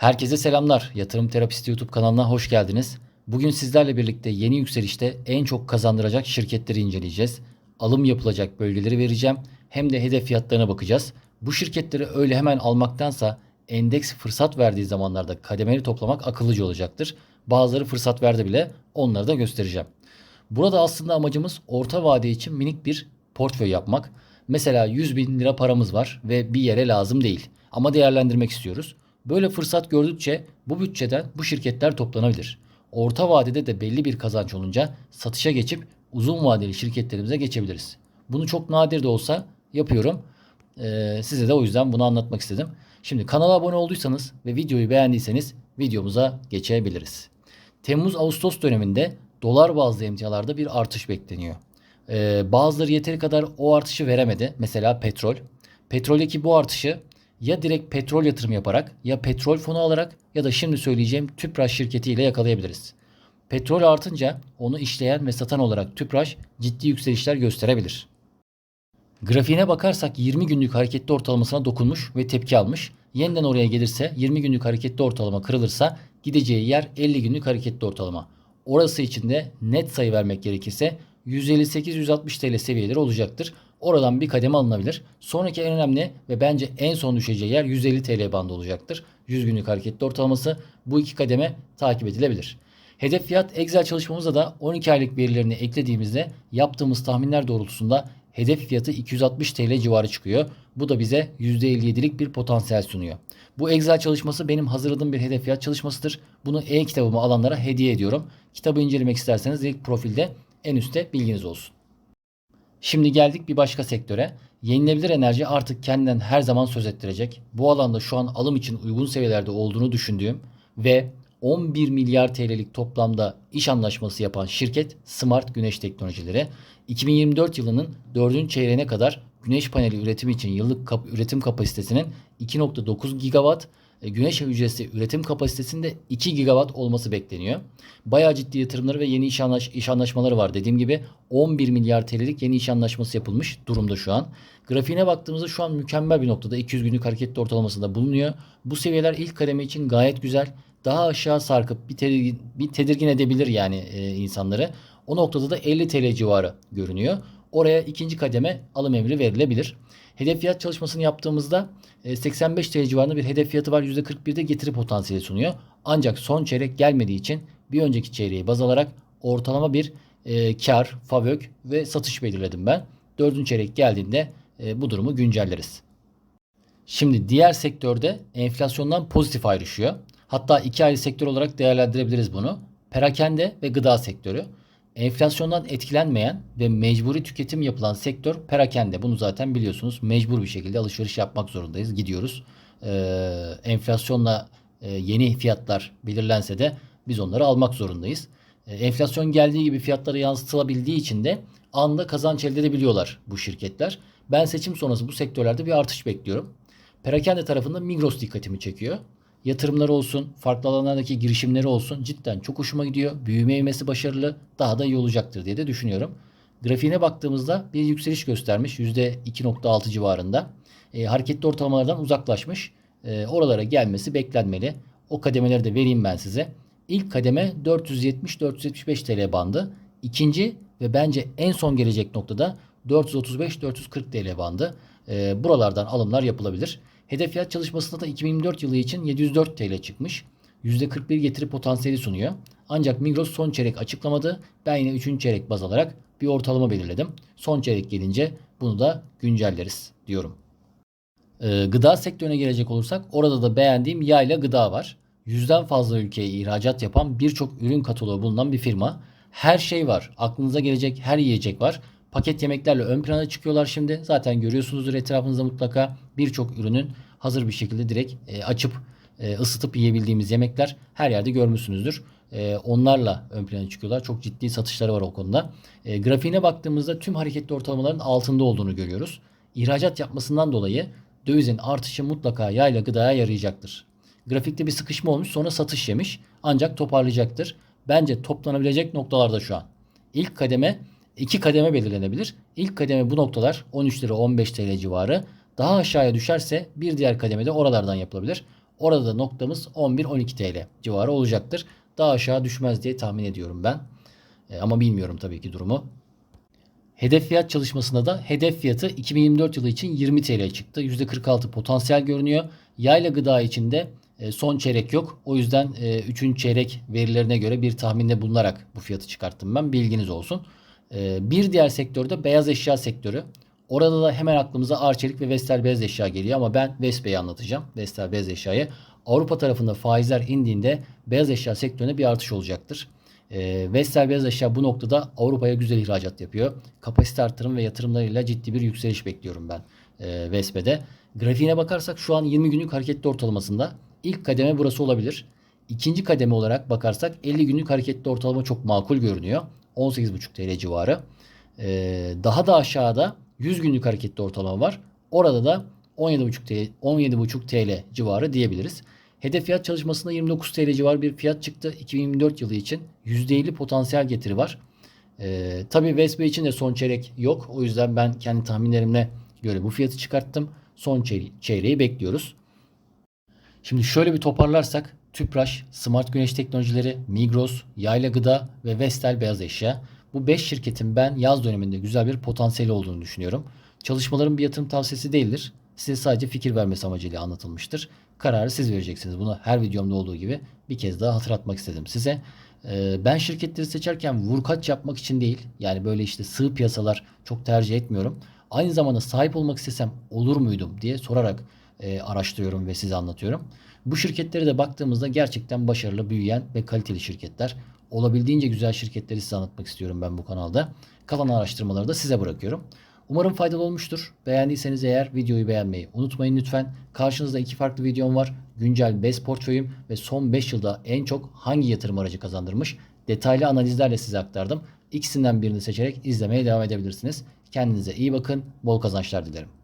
Herkese selamlar. Yatırım Terapisti YouTube kanalına hoş geldiniz. Bugün sizlerle birlikte yeni yükselişte en çok kazandıracak şirketleri inceleyeceğiz. Alım yapılacak bölgeleri vereceğim. Hem de hedef fiyatlarına bakacağız. Bu şirketleri öyle hemen almaktansa endeks fırsat verdiği zamanlarda kademeli toplamak akıllıca olacaktır. Bazıları fırsat verdi bile onları da göstereceğim. Burada aslında amacımız orta vade için minik bir portföy yapmak. Mesela 100 bin lira paramız var ve bir yere lazım değil. Ama değerlendirmek istiyoruz. Böyle fırsat gördükçe bu bütçeden bu şirketler toplanabilir. Orta vadede de belli bir kazanç olunca satışa geçip uzun vadeli şirketlerimize geçebiliriz. Bunu çok nadir de olsa yapıyorum. Ee, size de o yüzden bunu anlatmak istedim. Şimdi kanala abone olduysanız ve videoyu beğendiyseniz videomuza geçebiliriz. Temmuz-Ağustos döneminde dolar bazlı emtialarda bir artış bekleniyor. Ee, bazıları yeteri kadar o artışı veremedi. Mesela petrol. Petroldeki bu artışı ya direkt petrol yatırım yaparak ya petrol fonu alarak ya da şimdi söyleyeceğim Tüpraş şirketiyle yakalayabiliriz. Petrol artınca onu işleyen ve satan olarak Tüpraş ciddi yükselişler gösterebilir. Grafiğine bakarsak 20 günlük hareketli ortalamasına dokunmuş ve tepki almış. Yeniden oraya gelirse 20 günlük hareketli ortalama kırılırsa gideceği yer 50 günlük hareketli ortalama. Orası için de net sayı vermek gerekirse 158-160 TL seviyeleri olacaktır. Oradan bir kademe alınabilir. Sonraki en önemli ve bence en son düşeceği yer 150 TL bandı olacaktır. 100 günlük hareketli ortalaması bu iki kademe takip edilebilir. Hedef fiyat Excel çalışmamıza da 12 aylık verilerini eklediğimizde yaptığımız tahminler doğrultusunda hedef fiyatı 260 TL civarı çıkıyor. Bu da bize %57'lik bir potansiyel sunuyor. Bu Excel çalışması benim hazırladığım bir hedef fiyat çalışmasıdır. Bunu e-kitabıma alanlara hediye ediyorum. Kitabı incelemek isterseniz ilk profilde en üstte bilginiz olsun. Şimdi geldik bir başka sektöre. Yenilebilir enerji artık kendinden her zaman söz ettirecek. Bu alanda şu an alım için uygun seviyelerde olduğunu düşündüğüm ve 11 milyar TL'lik toplamda iş anlaşması yapan şirket Smart Güneş Teknolojileri 2024 yılının 4. çeyreğine kadar güneş paneli üretimi için yıllık kap- üretim kapasitesinin 2.9 gigawatt, güneş hücresi üretim kapasitesinde 2 gigawatt olması bekleniyor. Bayağı ciddi yatırımları ve yeni iş, anlaş- iş anlaşmaları var. Dediğim gibi 11 milyar TL'lik yeni iş anlaşması yapılmış durumda şu an. Grafiğine baktığımızda şu an mükemmel bir noktada 200 günlük hareketli ortalamasında bulunuyor. Bu seviyeler ilk kademe için gayet güzel. Daha aşağı sarkıp bir tedirgin, bir tedirgin edebilir yani e, insanları. O noktada da 50 TL civarı görünüyor. Oraya ikinci kademe alım emri verilebilir. Hedef fiyat çalışmasını yaptığımızda e, 85 TL civarında bir hedef fiyatı var. %41'de getiri potansiyeli sunuyor. Ancak son çeyrek gelmediği için bir önceki çeyreği baz alarak ortalama bir e, kar, favök ve satış belirledim ben. Dördüncü çeyrek geldiğinde e, bu durumu güncelleriz. Şimdi diğer sektörde enflasyondan pozitif ayrışıyor. Hatta iki ayrı sektör olarak değerlendirebiliriz bunu. Perakende ve gıda sektörü. Enflasyondan etkilenmeyen ve mecburi tüketim yapılan sektör perakende. Bunu zaten biliyorsunuz. Mecbur bir şekilde alışveriş yapmak zorundayız. Gidiyoruz. Ee, enflasyonla e, yeni fiyatlar belirlense de biz onları almak zorundayız. Ee, enflasyon geldiği gibi fiyatlara yansıtılabildiği için de anında kazanç elde edebiliyorlar bu şirketler. Ben seçim sonrası bu sektörlerde bir artış bekliyorum. Perakende tarafında Migros dikkatimi çekiyor. Yatırımları olsun, farklı alanlardaki girişimleri olsun cidden çok hoşuma gidiyor. Büyüme ivmesi başarılı, daha da iyi olacaktır diye de düşünüyorum. Grafiğine baktığımızda bir yükseliş göstermiş %2.6 civarında. E, hareketli ortalamalardan uzaklaşmış. E, oralara gelmesi beklenmeli. O kademeleri de vereyim ben size. İlk kademe 470-475 TL bandı. İkinci ve bence en son gelecek noktada 435-440 TL bandı. E, buralardan alımlar yapılabilir. Hedef fiyat çalışmasında da 2024 yılı için 704 TL çıkmış. %41 getiri potansiyeli sunuyor. Ancak Migros son çeyrek açıklamadı. Ben yine 3. çeyrek baz alarak bir ortalama belirledim. Son çeyrek gelince bunu da güncelleriz diyorum. Ee, gıda sektörüne gelecek olursak orada da beğendiğim Yayla Gıda var. Yüzden fazla ülkeye ihracat yapan birçok ürün kataloğu bulunan bir firma. Her şey var. Aklınıza gelecek her yiyecek var. Paket yemeklerle ön plana çıkıyorlar şimdi. Zaten görüyorsunuzdur etrafınızda mutlaka birçok ürünün hazır bir şekilde direkt e, açıp e, ısıtıp yiyebildiğimiz yemekler her yerde görmüşsünüzdür. E, onlarla ön plana çıkıyorlar. Çok ciddi satışları var o konuda. E, grafiğine baktığımızda tüm hareketli ortalamaların altında olduğunu görüyoruz. İhracat yapmasından dolayı dövizin artışı mutlaka yayla gıdaya yarayacaktır. Grafikte bir sıkışma olmuş sonra satış yemiş ancak toparlayacaktır. Bence toplanabilecek noktalarda şu an. İlk kademe iki kademe belirlenebilir. İlk kademe bu noktalar 13 lira 15 TL civarı. Daha aşağıya düşerse bir diğer kademede oralardan yapılabilir. Orada da noktamız 11-12 TL civarı olacaktır. Daha aşağı düşmez diye tahmin ediyorum ben. E, ama bilmiyorum tabii ki durumu. Hedef fiyat çalışmasında da hedef fiyatı 2024 yılı için 20 TL çıktı. %46 potansiyel görünüyor. Yayla gıda için de e, son çeyrek yok. O yüzden 3. çeyrek verilerine göre bir tahminde bulunarak bu fiyatı çıkarttım ben. Bilginiz olsun. E, bir diğer sektörde beyaz eşya sektörü. Orada da hemen aklımıza Arçelik ve Vestel beyaz eşya geliyor ama ben Vespe'yi anlatacağım. Vestel beyaz eşyayı. Avrupa tarafında faizler indiğinde beyaz eşya sektörüne bir artış olacaktır. E, Vestel beyaz eşya bu noktada Avrupa'ya güzel ihracat yapıyor. Kapasite artırım ve yatırımlarıyla ciddi bir yükseliş bekliyorum ben e, Vespe'de. Grafiğine bakarsak şu an 20 günlük hareketli ortalamasında ilk kademe burası olabilir. İkinci kademe olarak bakarsak 50 günlük hareketli ortalama çok makul görünüyor. 18,5 TL civarı. Ee, daha da aşağıda 100 günlük hareketli ortalama var. Orada da 17,5 TL, 17,5 TL civarı diyebiliriz. Hedef fiyat çalışmasında 29 TL civarı bir fiyat çıktı. 2024 yılı için %50 potansiyel getiri var. Ee, tabii Vespa için de son çeyrek yok. O yüzden ben kendi tahminlerimle göre bu fiyatı çıkarttım. Son çeyre- çeyreği bekliyoruz. Şimdi şöyle bir toparlarsak Tüpraş, Smart Güneş Teknolojileri, Migros, Yayla Gıda ve Vestel Beyaz Eşya. Bu 5 şirketin ben yaz döneminde güzel bir potansiyeli olduğunu düşünüyorum. Çalışmaların bir yatırım tavsiyesi değildir. Size sadece fikir vermesi amacıyla anlatılmıştır. Kararı siz vereceksiniz. Bunu her videomda olduğu gibi bir kez daha hatırlatmak istedim size. Ee, Ben şirketleri seçerken vurkaç yapmak için değil, yani böyle işte sığ piyasalar çok tercih etmiyorum. Aynı zamanda sahip olmak istesem olur muydum diye sorarak e, araştırıyorum ve size anlatıyorum. Bu şirketlere de baktığımızda gerçekten başarılı, büyüyen ve kaliteli şirketler. Olabildiğince güzel şirketleri size anlatmak istiyorum ben bu kanalda. Kalan araştırmaları da size bırakıyorum. Umarım faydalı olmuştur. Beğendiyseniz eğer videoyu beğenmeyi unutmayın lütfen. Karşınızda iki farklı videom var. Güncel BES portföyüm ve son 5 yılda en çok hangi yatırım aracı kazandırmış? Detaylı analizlerle size aktardım. İkisinden birini seçerek izlemeye devam edebilirsiniz. Kendinize iyi bakın. Bol kazançlar dilerim.